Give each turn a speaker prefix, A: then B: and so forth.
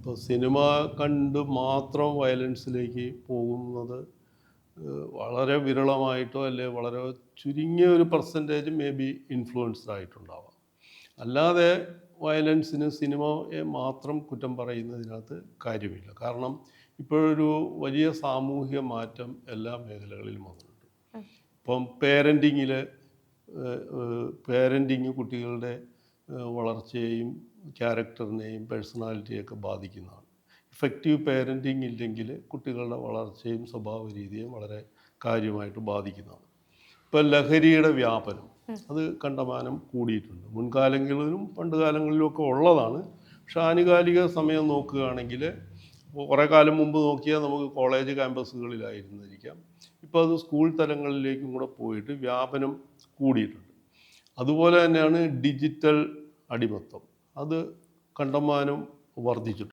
A: ഇപ്പോൾ സിനിമ കണ്ട് മാത്രം വയലൻസിലേക്ക് പോകുന്നത് വളരെ വിരളമായിട്ടോ അല്ലെ വളരെ ചുരുങ്ങിയ ഒരു പെർസെന്റേജ് മേ ബി ഇൻഫ്ലുവൻസ്ഡ് ആയിട്ടുണ്ടാവാം. അല്ലാതെ വയലൻസിന് സിനിമയെ മാത്രം കുറ്റം പറയുന്നതിനകത്ത് കാര്യമില്ല. കാരണം ഇപ്പോഴൊരു വലിയ സാമൂഹിക മാറ്റം എല്ലാ മേഖലകളിലും വന്നിട്ടുണ്ട്. ഇപ്പം പേരന്റിങ്ങിൽ പേരന്റിങ് കുട്ടികളുടെ വളർച്ചയെയും ക്യാരക്ടറിനെയും പേഴ്സണാലിറ്റിയൊക്കെ ബാധിക്കുന്നതാണ്. ഇഫക്റ്റീവ് പേരന്റിങ് ഇല്ലെങ്കിൽ കുട്ടികളുടെ വളർച്ചയും സ്വഭാവ രീതിയും വളരെ കാര്യമായിട്ട് ബാധിക്കുന്നതാണ്. ഇപ്പം ലഹരിയുടെ വ്യാപനം അത് കണ്ടമാനം കൂടിയിട്ടുണ്ട്. മുൻകാലങ്ങളിലും പണ്ട് കാലങ്ങളിലും ഒക്കെ ഉള്ളതാണ്. പക്ഷെ ആനുകാലിക സമയം നോക്കുകയാണെങ്കിൽ കുറേ കാലം മുമ്പ് നോക്കിയാൽ നമുക്ക് കോളേജ് ക്യാമ്പസുകളിലായിരുന്നിരിക്കാം. ഇപ്പോൾ അത് സ്കൂൾ തലങ്ങളിലേക്കും കൂടെ പോയിട്ട് വ്യാപനം കൂടിയിട്ടുണ്ട്. അതുപോലെ തന്നെയാണ് ഡിജിറ്റൽ അടിമത്തം. അത് കണ്ടമാനം വർദ്ധിച്ചിട്ടുണ്ട്.